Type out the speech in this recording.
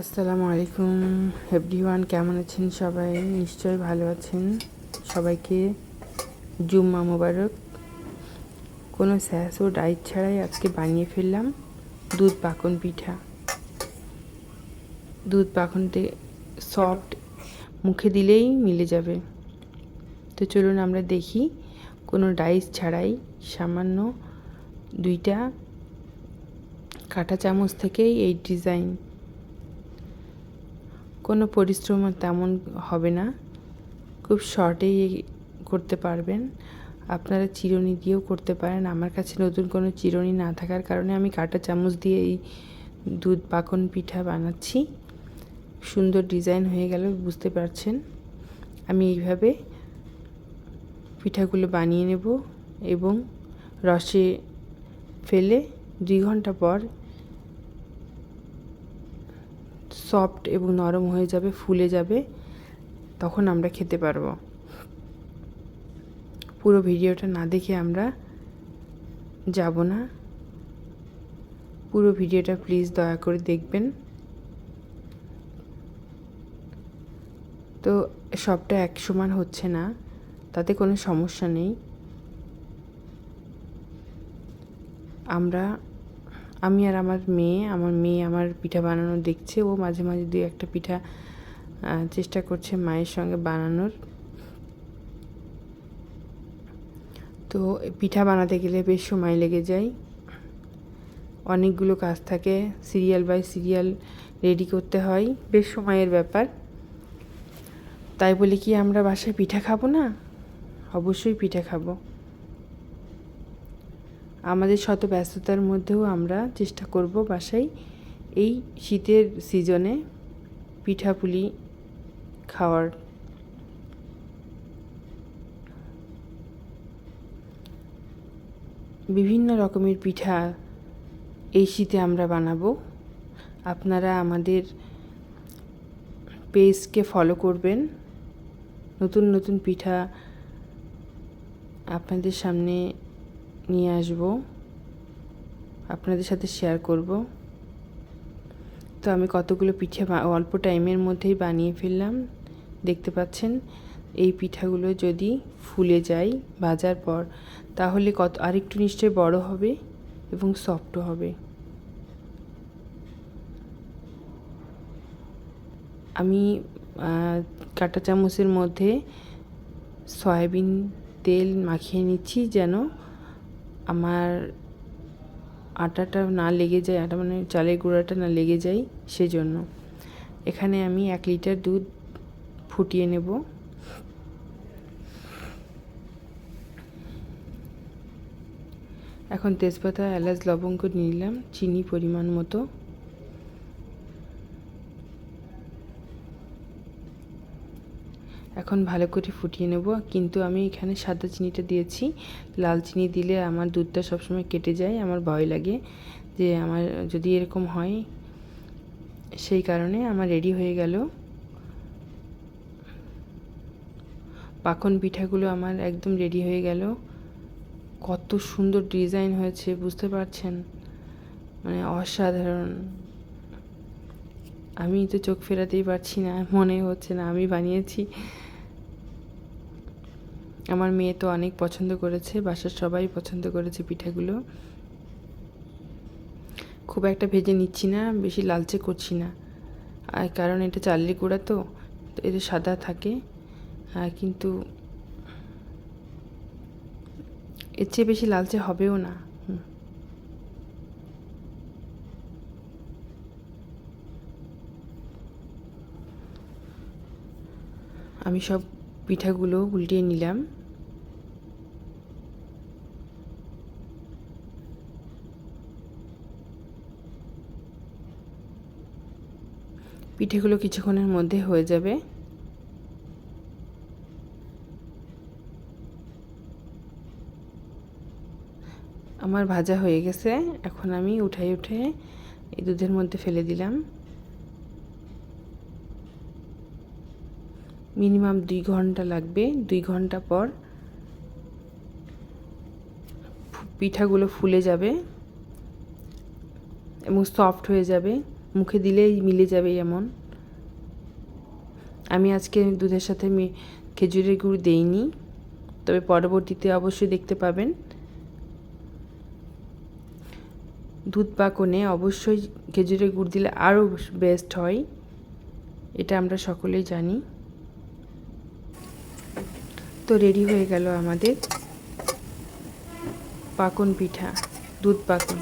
আসসালামু আলাইকুম। এভরিওয়ান, কেমন আছেন সবাই? নিশ্চয়ই ভালো আছেন। সবাইকে জুম্মা মোবারক। কোনো স্যাস ও ডাইট ছাড়াই আজকে বানিয়ে ফেললাম দুধ পাকন পিঠা। দুধ পাকনতে সফট মুখে দিলেই মিলে যাবে। তো চলুন আমরা দেখি, কোনো ডাইস ছাড়াই সামান্য দুইটা কাঁটা চামচ থেকেই এই ডিজাইন কোনো পরিশ্রম তেমন হবে না। খুব শর্টেই করতে পারবেন। আপনারা চিরুনি দিয়েও করতে পারেন। আমার কাছে নতুন কোনো চিরুনি না থাকার কারণে আমি কাঁটা চামচ দিয়ে এই দুধ পাকন পিঠা বানাচ্ছি। সুন্দর ডিজাইন হয়ে গেল, বুঝতে পারছেন? আমি এইভাবে পিঠাগুলো বানিয়ে নেব এবং রসে ফেলে দুই ঘণ্টা পর সফট এবং নরম হয়ে যাবে, ফুলে যাবে, তখন আমরা খেতে পারব। পুরো ভিডিওটা না দেখে আমরা যাব না। পুরো ভিডিওটা প্লিজ দয়া করে দেখবেন। তো সবটা এক সমান হচ্ছে না, তাতে কোনো সমস্যা নেই। আমরা আমি আর আমার মেয়ে আমার মেয়ে আমার পিঠা বানানো দেখছে। ও মাঝে মাঝে দুই একটা পিঠা চেষ্টা করছে মায়ের সঙ্গে বানানোর। তো পিঠা বানাতে গেলে বেশ সময় লেগে যায়। অনেকগুলো কাজ থাকে, সিরিয়াল বাই সিরিয়াল রেডি করতে হয়, বেশ সময়ের ব্যাপার। তাই বলে কি আমরা বাসায় পিঠা খাব না? অবশ্যই পিঠা খাব। আমাদের শত ব্যস্ততার মধ্যেও আমরা চেষ্টা করব বাসায় এই শীতের সিজনে পিঠাপুলি খাওয়ার। বিভিন্ন রকমের পিঠা এই শীতে আমরা বানাবো। আপনারা আমাদের পেজকে ফলো করবেন। নতুন নতুন পিঠা আপনাদের সামনে নিয়ে আসব। আপনাদের সাথে শেয়ার করব। তো আমি কতগুলো পিঠে অল্প টাইমের মধ্যেই বানিয়ে ফেললাম। দেখতে পাচ্ছেন, এই পিঠাগুলো যদি ফুলে যায় ভাজার পর, তাহলে কত, আরেকটু নিশ্চয়ই বড় হবে এবং সফট হবে। আমি কাঁটা চামচের মধ্যে সয়াবিন তেল মাখিয়ে নিচ্ছি যেন আমার আটাটা না লেগে যায়, আটা মানে চালের গুঁড়াটা না লেগে যায় সেজন্য। এখানে আমি এক লিটার দুধ ফুটিয়ে নেব। এখন তেজপাতা, এলাচ, লবঙ্গ নিলাম, চিনি পরিমাণ মতো। এখন ভালো করে ফুটিয়ে নেব। কিন্তু আমি এখানে সাদা চিনিটা দিয়েছি। লাল চিনি দিলে আমার দুধটা সবসময় কেটে যায়, আমার ভয় লাগে যে আমার যদি এরকম হয়, সেই কারণে আমার রেডি হয়ে গেল। পাখন পিঠাগুলো আমার একদম রেডি হয়ে গেল। কত সুন্দর ডিজাইন হয়েছে, বুঝতে পারছেন? মানে অসাধারণ। আমি তো চোখ ফেরাতেই পারছি না, মনে হচ্ছে না আমি বানিয়েছি। আমার মেয়ে তো অনেক পছন্দ করেছে, বাসার সবাই পছন্দ করেছে পিঠাগুলো। খুব একটা ভেজে নিচ্ছি না, বেশি লালচে করছি না। আর কারণ এটা চালের গুঁড়া তো এতে সাদা থাকে। আর কিন্তু এর চেয়ে বেশি লালচে হবেও না। আমি সব পিঠাগুলো উল্টিয়ে নিলাম। পিঠেগুলো কিছুক্ষণের মধ্যে হয়ে যাবে। আমার ভাজা হয়ে গেছে। এখন আমি উঠাই উঠে এই দুধের মধ্যে ফেলে দিলাম। মিনিমাম দুই ঘণ্টা লাগবে। দুই ঘণ্টা পর পিঠাগুলো ফুলে যাবে এবং সফট হয়ে যাবে। মুখে দিলেই মিলে যাবে এমন। আমি আজকে দুধের সাথে খেজুরের গুড় দেইনি, তবে পরবর্তীতে অবশ্যই দেখতে পাবেন। দুধ পাকনে অবশ্যই খেজুরের গুড় দিলে আরও বেস্ট হয়। এটা আমরা সকলেই জানি। তো রেডি হয়ে গেল আমাদের পাকন পিঠা দুধ পাকন।